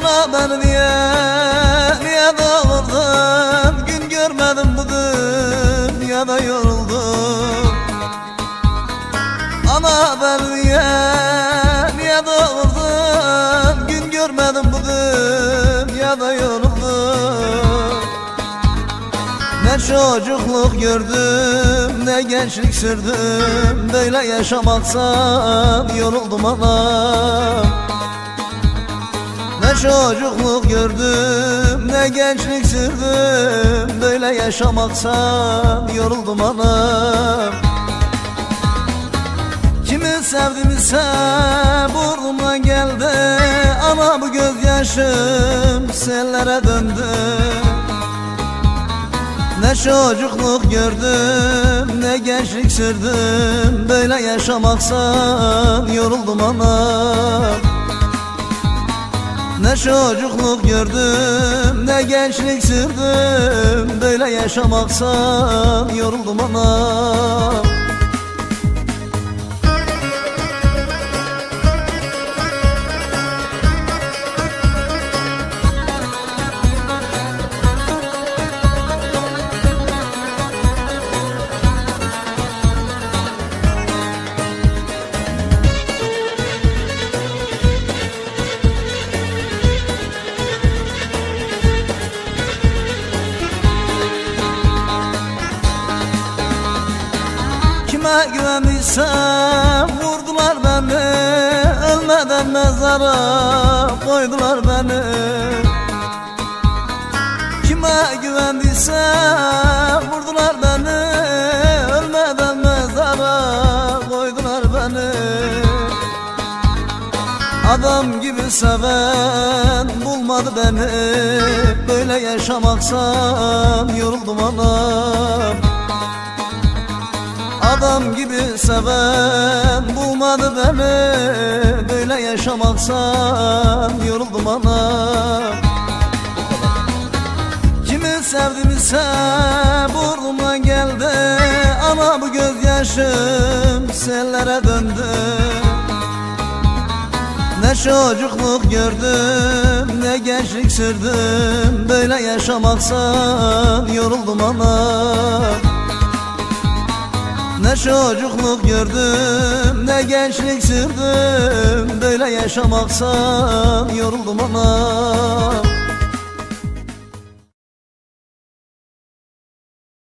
Ana ben niye, niye dağıldım Gün görmedim bu dünyada yoruldum. Ana ben niye, niye dağıldım Gün görmedim bu dünyada yoruldum. Ne çocukluk gördüm ne gençlik sürdüm. Böyle yaşamaktan yoruldum anam Ne çocukluk gördüm ne gençlik sürdüm. Böyle yaşamaktan yoruldum anam. Kimi sevdimse burnuma geldi Ama bu gözyaşım sellere döndü. Ne çocukluk gördüm ne gençlik sürdüm. Böyle yaşamaksan yoruldum anam Ne çocukluk gördüm ne gençlik sürdüm. Böyle yaşamaksan yoruldum anam Kime güvendiysem vurdular beni Ölmeden mezara koydular beni. Kime güvendiysem vurdular beni Ölmeden mezara koydular beni. Adam gibi seven bulmadı beni Böyle yaşamaksan yoruldum anam Adam gibi seven bulmadı beni Böyle yaşamaksan yoruldum anam Kimi sevdimse burnuma geldi Ama bu gözyaşım sellere döndü. Ne çocukluk gördüm ne gençlik sürdüm Böyle yaşamaksan yoruldum anam ne çocukluk gördüm ne gençlik sürdüm. Böyle yaşamaksan yoruldum anam